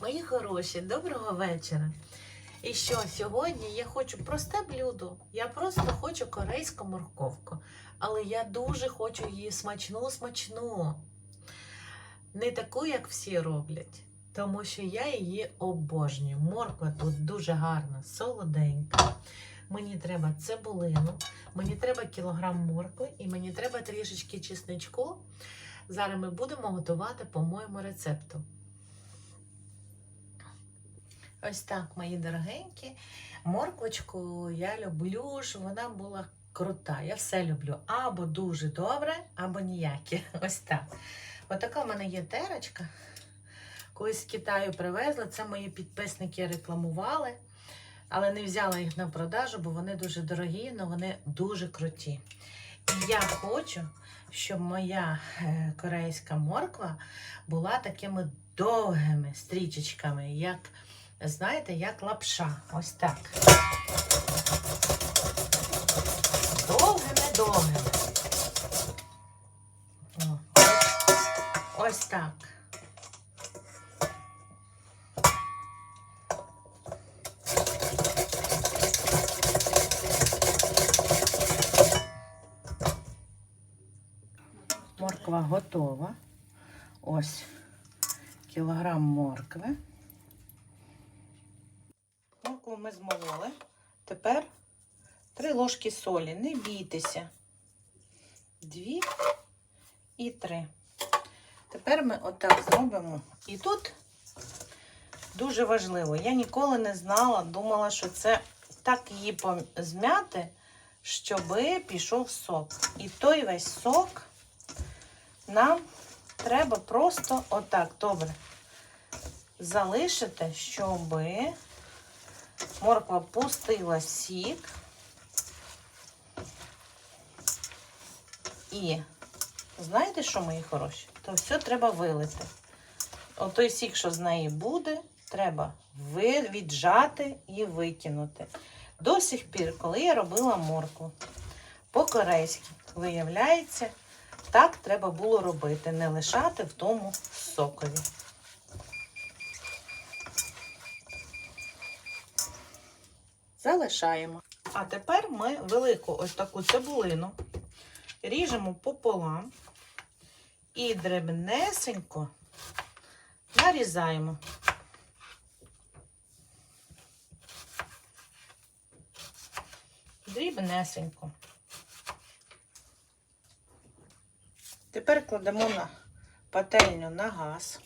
Мої хороші, доброго вечора. І що сьогодні я хочу просте блюдо. Я просто хочу корейську морковку. Але я дуже хочу її смачну, смачну. Не таку, як всі роблять. Тому що я її обожнюю. Морква тут дуже гарна, солоденька. Мені треба цибулину, мені треба кілограм моркви і мені треба трішечки чесничку. Зараз ми будемо готувати по моєму рецепту. Ось так, мої дорогенькі. Морквочку я люблю, щоб вона була крута. Я все люблю. Або дуже добре, або ніяке. Ось так. Отака в мене є терочка. Колись з Китаю привезла. Це мої підписники рекламували, але не взяла їх на продажу, бо вони дуже дорогі, але вони дуже круті. І я хочу, щоб моя е, корейська морква була такими довгими стрічечками, як, знаєте, як лапша. Ось так. Довгими-довгими. Ось так. Морква готова. Ось кілограм моркви. Ми змололи. Тепер три ложки солі. Не бійтеся. Дві і три. Тепер ми отак зробимо. І тут дуже важливо. Я ніколи не знала, думала, що це так її змяти, щоби пішов сок. І той весь сок нам треба просто отак добре залишити, щоб морква пустила сік. І знаєте, що, мої хороші? То все треба вилити. Отой сік, що з неї буде, треба віджати і викинути. До сих пір, коли я робила моркву по-корейськи, виявляється, так треба було робити, не лишати в тому сокові. Залишаємо. А тепер ми велику ось таку цибулину ріжемо пополам і дрібнесенько нарізаємо. Дрібнесенько. Тепер кладемо на пательню на газ,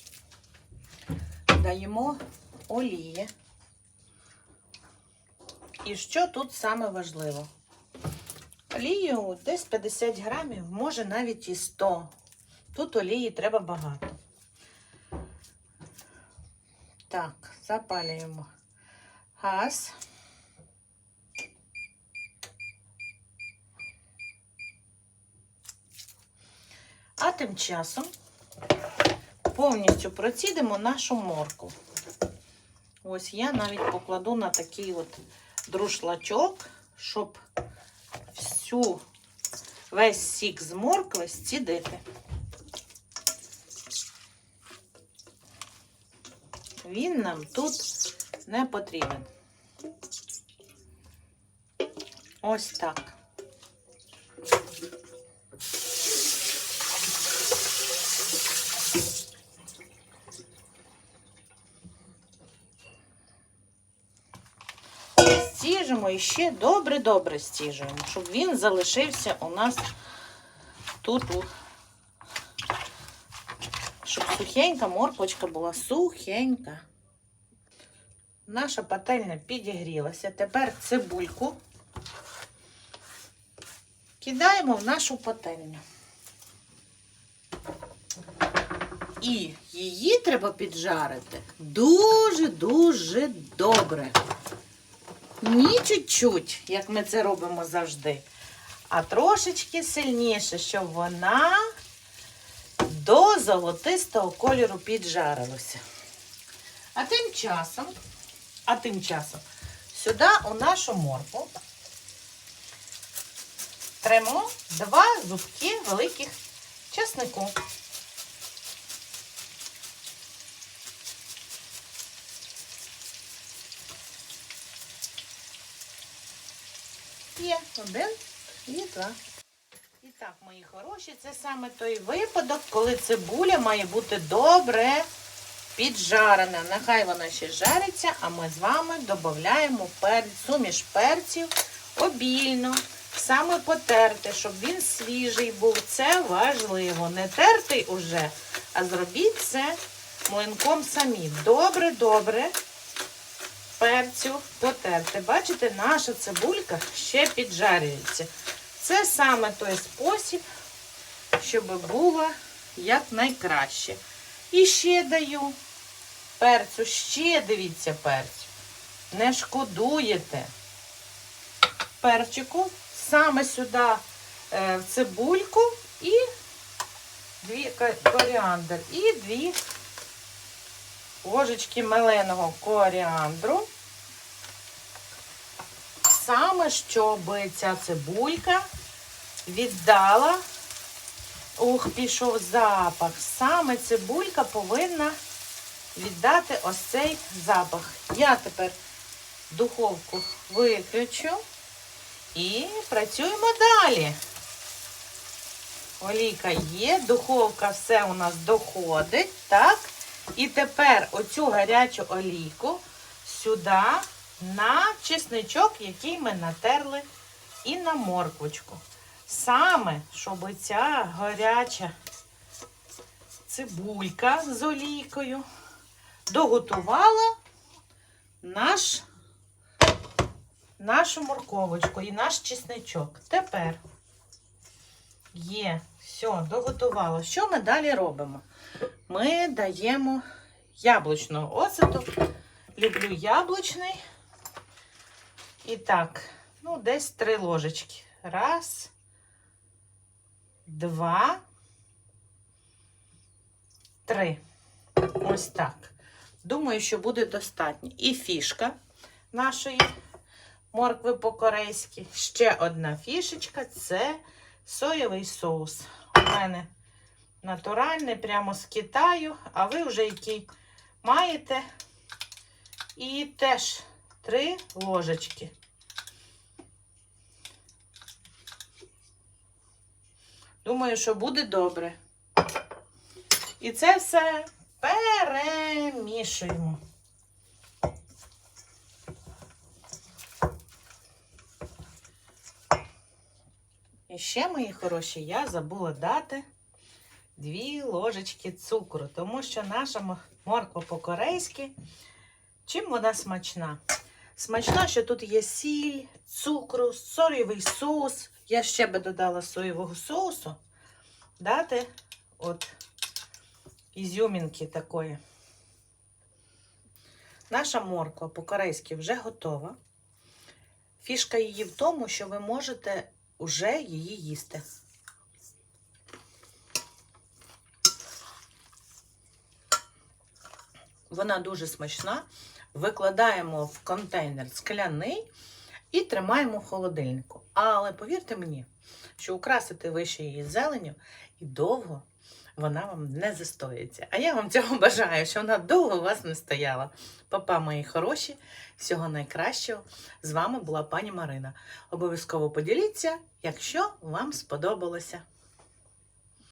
даємо олії. І що тут саме важливо? Олію десь 50 грамів, може навіть і 100. Тут олії треба багато. Так, запалюємо газ. А тим часом повністю процідимо нашу морку. Ось я навіть покладу на такий от друшлачок, щоб всю весь сік з моркви стідити. Він нам тут не потрібен. Ось так. І ще добре-добре стіжуємо, щоб він залишився у нас тут, щоб сухенька морквочка була сухенька. Наша пательня підігрілася. Тепер цибульку кидаємо в нашу пательню. І її треба піджарити дуже-дуже добре. Ні чуть-чуть, як ми це робимо завжди, а трошечки сильніше, щоб вона до золотистого кольору піджарилася. А тим часом, а тим часом, сюди у нашу морку тремо два зубки великих чеснику. Є один і два. І так, мої хороші, це саме той випадок, коли цибуля має бути добре піджарена. Нехай вона ще жариться, а ми з вами додаємо перець, суміш перців обільно, саме потерти, щоб він свіжий був. Це важливо. Не тертий уже, а зробіть це млинком самі. Добре, добре. Перцю потерти. Бачите, наша цибулька ще піджарюється. Це саме той спосіб, щоб було якнайкраще. І ще даю перцю, ще дивіться перцю. Не шкодуєте перчику саме сюди е, в цибульку і дві коріандр, і дві ложечки меленого коріандру. Саме щоб ця цибулька віддала, ух, пішов запах. Саме цибулька повинна віддати ось цей запах. Я тепер духовку виключу і працюємо далі. Олійка є, духовка все у нас доходить, так? І тепер оцю гарячу олійку сюди на чесничок, який ми натерли, і на морквочку. Саме, щоб ця гаряча цибулька з олійкою доготувала наш, нашу морковочку і наш чесничок. Тепер є, все, доготувало. Що ми далі робимо? Ми даємо яблучного оцету. Люблю яблучний. І так, ну, десь три ложечки. Раз, два, три. Ось так. Думаю, що буде достатньо. І фішка нашої моркви по-корейськи. Ще одна фішечка це соєвий соус. У мене натуральний, прямо з Китаю, а ви вже який маєте. І теж три ложечки. Думаю, що буде добре. І це все перемішуємо. І ще, мої хороші, я забула дати дві ложечки цукру, тому що наша морква по-корейськи, чим вона смачна? Смачна, що тут є сіль, цукру, соєвий соус. Я ще би додала соєвого соусу. Дати от ізюмінки такої. Наша морква по-корейськи вже готова. Фішка її в тому, що ви можете уже її їсти. Вона дуже смачна. Викладаємо в контейнер скляний і тримаємо в холодильнику. Але повірте мені, що украсити ви ще її зеленю і довго вона вам не застоїться. А я вам цього бажаю, що вона довго у вас не стояла. Папа, мої хороші, всього найкращого. З вами була пані Марина. Обов'язково поділіться, якщо вам сподобалося.